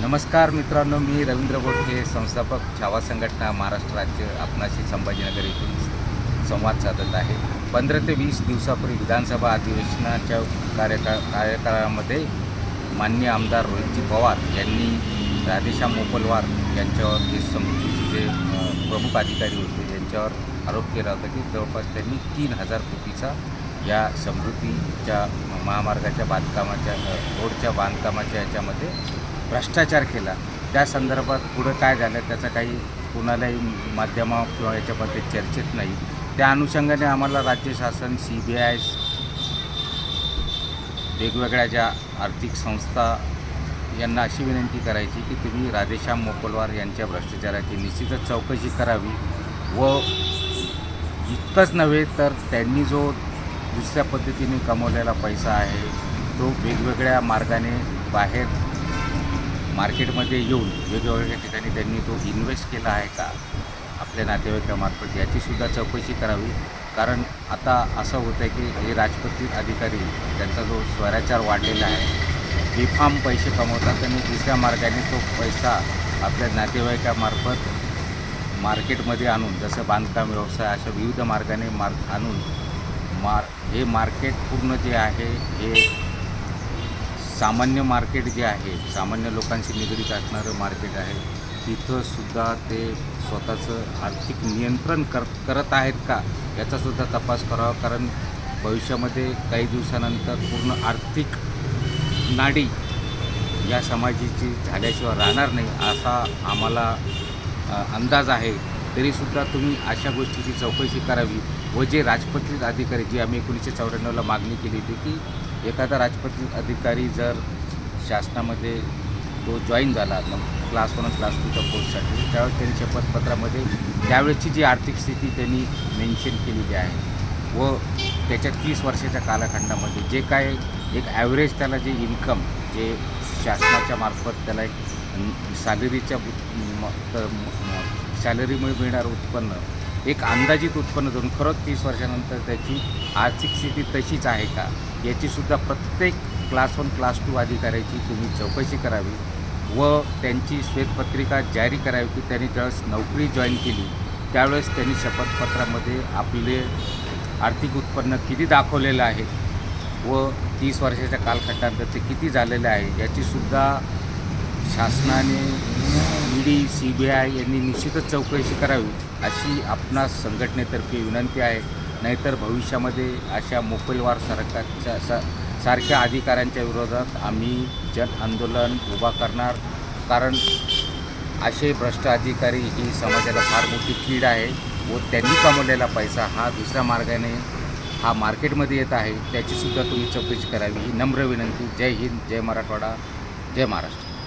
नमस्कार मित्रांनो मी रवींद्र बोटके संस्थापक छावा संघटना महाराष्ट्र राज्य आपणाशी संभाजीनगर येथून संवाद साधत आहे. पंधरा ते वीस दिवसापूर्वी विधानसभा अधिवेशनाच्या कार्यकाळ कार्यकाळामध्ये मान्य आमदार रोहितजी पवार यांनी राधेश्याम मोपलवार यांच्यावर जे समितीचे जे प्रमुख अधिकारी होते यांच्यावर आरोप केला होता की जवळपास त्यांनी तीन हजार कोटीचा या समृद्धीच्या महामार्गाच्या बांधकामाच्या रोडच्या बांधकामाच्या याच्यामध्ये भ्रष्टाचार केला. त्या संदर्भात पुढं काय झालं त्याचा काही कुणालाही माध्यमा किंवा याच्यामध्ये चर्चेत नाही. त्या अनुषंगाने आम्हाला राज्य शासन सी बी आय वेगवेगळ्या ज्या आर्थिक संस्था यांना अशी विनंती करायची की तुम्ही राधेश्याम मोकलवार यांच्या भ्रष्टाचाराची निश्चितच चौकशी करावी. व इतकंच नव्हे तर त्यांनी जो दुसऱ्या पद्धतीने कमवलेला पैसा आहे तो वेगवेगळ्या मार्गाने बाहेर मार्केटमध्ये येऊन वेगवेगळ्या ठिकाणी त्यांनी तो इन्व्हेस्ट केला आहे का? आपल्या नातेवाईकामार्फत याचीसुद्धा चौकशी करावी. कारण आता असं होतं आहे की हे राजपत्रित अधिकारी त्यांचा जो स्वराचार वाढलेला आहे बेफाम पैसे कमवतात आणि दुसऱ्या मार्गाने तो पैसा आपल्या नातेवाईकामार्फत मार्केटमध्ये आणून जसं बांधकाम व्यवसाय अशा विविध मार्गाने मार्ग आणून मार हे मार्केट पूर्ण जे आहे हे सामान्य मार्केट जे आहे सामान्य लोकांशी निगडीत असणारं मार्केट आहे तिथंसुद्धा ते स्वतःचं आर्थिक नियंत्रण कर करत आहेत का याचासुद्धा तपास करावा. कारण भविष्यामध्ये काही दिवसानंतर पूर्ण आर्थिक नाडी या समाजाची झाल्याशिवाय राहणार नाही असा आम्हाला अंदाज आहे. तरीसुद्धा तुम्ही अशा गोष्टीची चौकशी करावी. व जे राजपत्रित अधिकारी जी आम्ही एकोणीसशे चौऱ्याण्णवला मागणी केली होती की एखादा राजपत्रित अधिकारी जर शासनामध्ये तो जॉईन झाला मग क्लास वन क्लास टूच्या पोस्टसाठी त्यावेळेस त्यांनी शपथपत्रामध्ये त्यावेळेसची जी आर्थिक स्थिती त्यांनी मेन्शन केलेली आहे व त्याच्या तीस वर्षाच्या कालखंडामध्ये जे काय एक ॲव्हरेज त्याला जे इन्कम जे शासनाच्या मार्फत त्याला एक सॅलरीच्या सॅलरीमुळे मिळणारं उत्पन्न एक अंदाजित उत्पन्न धरून खरंच तीस वर्षानंतर त्याची आर्थिक स्थिती तशीच आहे का? याचीसुद्धा प्रत्येक क्लास वन क्लास टू अधिकाऱ्याची तुम्ही चौकशी करावी व त्यांची श्वेतपत्रिका जारी करावी की त्यांनी ज्यावेळेस नोकरी जॉईन केली त्यावेळेस त्यांनी शपथपत्रामध्ये आपले आर्थिक उत्पन्न किती दाखवलेलं आहे व तीस वर्षाच्या कालखंडानंतर ते किती झालेलं आहे याचीसुद्धा शासनाने ED D C B I यांनी निश्चितच चौकशी करावी अशी आपणास संघटनेतर्फे विनंती आहे. नाहीतर भविष्यामध्ये अशा मोकलवार सरकारच्या सा सारख्या अधिकाऱ्यांच्या विरोधात आम्ही जन आंदोलन उभा करणार. कारण असे भ्रष्ट अधिकारी ही समाजाला फार मोठी कीड आहे व त्यांनी कमवलेला पैसा हा दुसऱ्या मार्गाने हा मार्केटमध्ये येत आहे. त्याचीसुद्धा तुम्ही चौकशी करावी ही नम्र विनंती. जय हिंद जय मराठवाडा जय महाराष्ट्र.